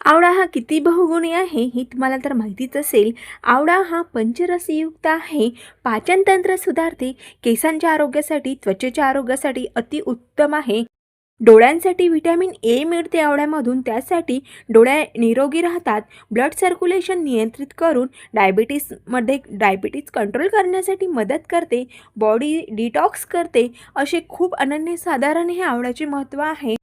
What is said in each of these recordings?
आवळा हा किती बहुगुणी आहे हे तुम्हाला तर माहितीच असेल. आवळा हा पंचरसयुक्त आहे. पाचनतंत्र सुधारते. केसांच्या आरोग्यासाठी त्वचेच्या आरोग्यासाठी अति उत्तम आहे. डोळ्यांसाठी व्हिटॅमिन ए मिळते आवळ्यामधून. त्यासाठी डोळ्या निरोगी राहतात. ब्लड सर्क्युलेशन नियंत्रित करून डायबिटीसमध्ये डायबिटीज कंट्रोल करण्यासाठी मदत करते. बॉडी डिटॉक्स करते. असे खूप अनन्यसाधारण हे आवळ्याचे महत्त्व आहे.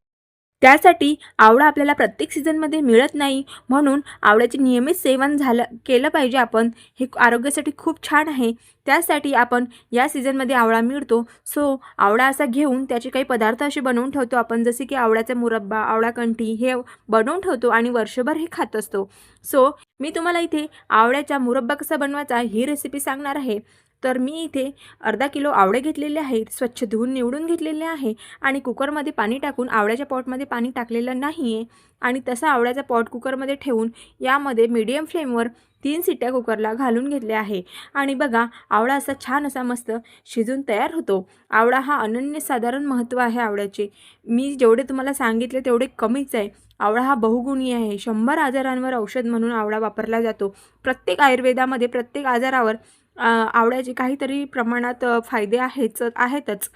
त्यासाठी आवळा आपल्याला प्रत्येक सीझनमध्ये मिळत नाही. म्हणून आवळ्याचे नियमित सेवन झालं केलं पाहिजे आपण. हे आरोग्यासाठी खूप छान आहे. त्यासाठी आपण या सीझनमध्ये आवळा मिळतो. सो आवळा असा घेऊन त्याचे काही पदार्थ असे बनवून ठेवतो आपण. जसे की आवळ्याचा मुरब्बा आवळा कंठी हे बनवून ठेवतो आणि वर्षभर हे खात असतो. सो मी तुम्हाला इथे आवळ्याचा मुरब्बा कसा बनवायचा ही रेसिपी सांगणार आहे. तर मी इथे अर्धा किलो आवळे घेतलेले आहेत स्वच्छ धुवून निवडून घेतलेले आहे आणि कुकरमध्ये पाणी टाकून आवळ्याच्या पॉटमध्ये पाणी टाकलेलं नाही आहे आणि तसा आवळ्याचा पॉट कुकरमध्ये ठेवून यामध्ये मीडियम फ्लेमवर तीन सिट्या कुकरला घालून घेतल्या आहे. आणि बघा आवळा असा छान असा मस्त शिजून तयार होतो. आवळा हा अनन्यसाधारण महत्त्व आहे आवळ्याचे. मी जेवढे तुम्हाला सांगितले तेवढे कमीच आहे. आवळा हा बहुगुणी आहे. शंभर आजारांवर औषध म्हणून आवळा वापरला जातो. प्रत्येक आयुर्वेदामध्ये प्रत्येक आजारावर आवळ्याचे काहीतरी प्रमाणात फायदे आहेच आहेतच.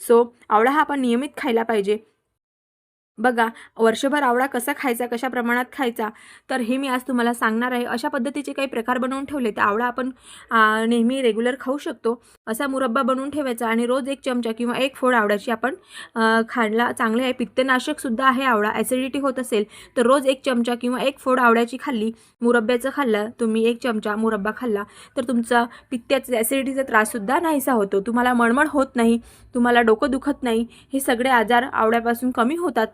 सो आवळा हा आपण नियमित खायला पाहिजे. बघा वर्षभर आवळा कसा खायचा कशा प्रमाणात खायचा तर हे मी आज तुम्हाला सांगणार आहे. अशा पद्धतीचे काही प्रकार बनवून ठेवले तर आवळा आपण नेहमी रेग्युलर खाऊ शकतो. असा मुरब्बा बनवून ठेवायचा आणि रोज एक चमचा किंवा एक फोड आवळ्याची आपण अ, खायला चांगले आहे. पित्तनाशकसुद्धा आहे आवळा. ॲसिडिटी होत असेल तर रोज एक चमचा किंवा एक फोड आवळ्याची खाल्ली मुरब्ब्याचं खाल्लं तुम्ही एक चमचा मुरब्बा खाल्ला तर तुमचा पित्त्याचा ॲसिडिटीचा त्राससुद्धा नाहीसा होतो. तुम्हाला मळमळ होत नाही तुम्हाला डोकं दुखत नाही हे सगळे आजार आवळ्यापासून कमी होतात.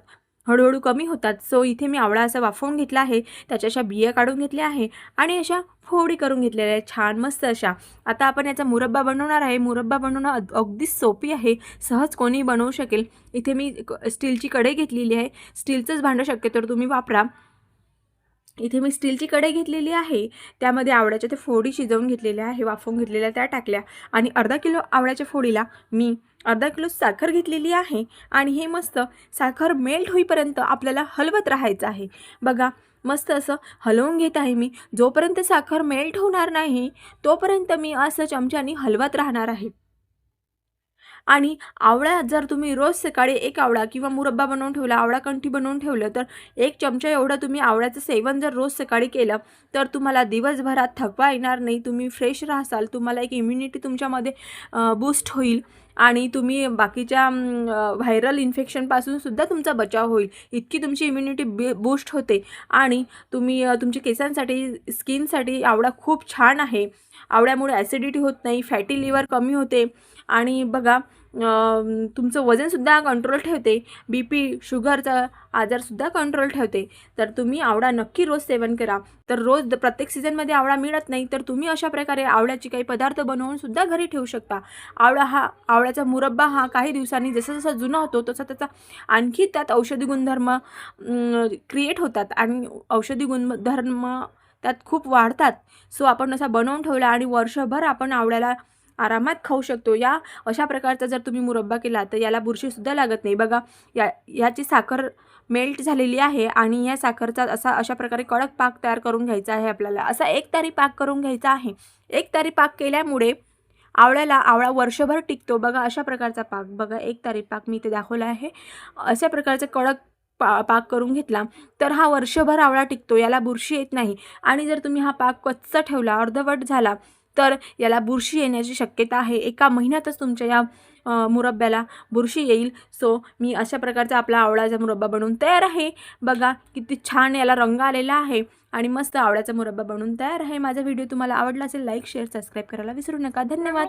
हळूहळू कमी होतात. सो इथे मी आवळा असा वाफवून घेतला आहे. त्याच्या अशा बिया काढून घेतल्या आहे आणि अशा फोडी करून घेतलेल्या आहेत. छान मस्त अशा. आता आपण याचा मुरब्बा बनवणार आहे. मुरब्बा बनवणं अगदी सोपी आहे. सहज कोणी बनवू शकेल. इथे मी क- स्टीलची कढई घेतलेली आहे. स्टीलचंच भांडं शक्यतो तुम्ही वापरा. इथे मी स्टीलची कढई घेतलेली आहे. त्यामध्ये आवळ्याच्या ते फोडी शिजवून घेतलेल्या आहे वाफवून घेतलेल्या त्या टाकल्या. आणि अर्धा किलो आवळ्याच्या फोडीला मी अर्धा किलो साखर घेतलेली आहे. आणि हे मस्त साखर मेल्ट होईपर्यंत आपल्याला हलवत राहायचं आहे. बघा मस्त असं हलवून घेत आहे मी. जोपर्यंत साखर मेल्ट होणार नाही तोपर्यंत मी असं चमच्यानी हलवत राहणार आहे. आणि आवळ्यात जर तुम्ही रोज सकाळी एक आवळा किंवा मुरब्बा बनवून ठेवला आवळा कंठी बनवून ठेवलं तर एक चमचा एवढं तुम्ही आवळ्याचं सेवन जर रोज सकाळी केलं तर तुम्हाला दिवसभरात थकवा येणार नाही तुम्ही फ्रेश राहसाल तुम्हाला एक इम्युनिटी तुमच्यामध्ये बूस्ट होईल आणि तुम्ही बाकीच्या व्हायरल इन्फेक्शनपासून सुद्धा तुमचा बचाव होईल. इतकी तुमची इम्युनिटी बी बूस्ट होते आणि तुम्ही तुमच्या केसांसाठी स्किनसाठी आवळा खूप छान आहे. आवळ्यामुळे ॲसिडिटी होत नाही फॅटी लिव्हर कमी होते आणि बघा तुमचं वजनसुद्धा कंट्रोल ठेवते. बी पी शुगरचा आजारसुद्धा कंट्रोल ठेवते. तर तुम्ही आवळा नक्की रोज सेवन करा. तर रोज प्रत्येक सीझनमध्ये आवळा मिळत नाही तर तुम्ही अशा प्रकारे आवळ्याचे काही पदार्थ बनवून सुद्धा घरी ठेवू शकता. आवळा हा आवळ्याचा मुरब्बा हा काही दिवसांनी जसा जसा जुना होतो तसा त्याचा आणखी त्यात औषधी गुणधर्म क्रिएट होतात. आणि औषधी गुणधर्म त्यात खूप वाढतात. सो आपण असा बनवून ठेवला आणि वर्षभर आपण आवळ्याला आरामात खाऊ शकतो. या अशा प्रकारचा जर तुम्ही मुरब्बा केला तर याला बुरशीसुद्धा लागत नाही. बघा या याची साखर मेल्ट झालेली आहे आणि या साखरचा असा अशा प्रकारे कडक पाक तयार करून घ्यायचा आहे आपल्याला. असा एक तारी पाक करून घ्यायचा आहे. एक तारी पाक केल्यामुळे आवळ्याला आवळा वर्षभर टिकतो. बघा अशा प्रकारचा पाक. बघा एक तारी पाक मी इथे दाखवला आहे. अशा प्रकारचा कडक पा पाक करून घेतला तर हा वर्षभर आवळा टिकतो. याला बुरशी येत नाही. आणि जर तुम्ही हा पाक कच्चा ठेवला अर्धवट झाला तर याला बुरशी येण्याची शक्यता आहे. एका महिन्यातच तुमच्या या मुरब्ब्याला बुरशी येईल. सो मी अशा प्रकारचा आपला आवळाचा मुरब्बा बनवून तयार आहे. बघा किती छान याला रंग आलेला आहे आणि मस्त आवळ्याचा मुरब्बा बनवून तयार आहे. माझा व्हिडिओ तुम्हाला आवडला असेल लाईक शेअर सबस्क्राईब करायला विसरू नका. धन्यवाद.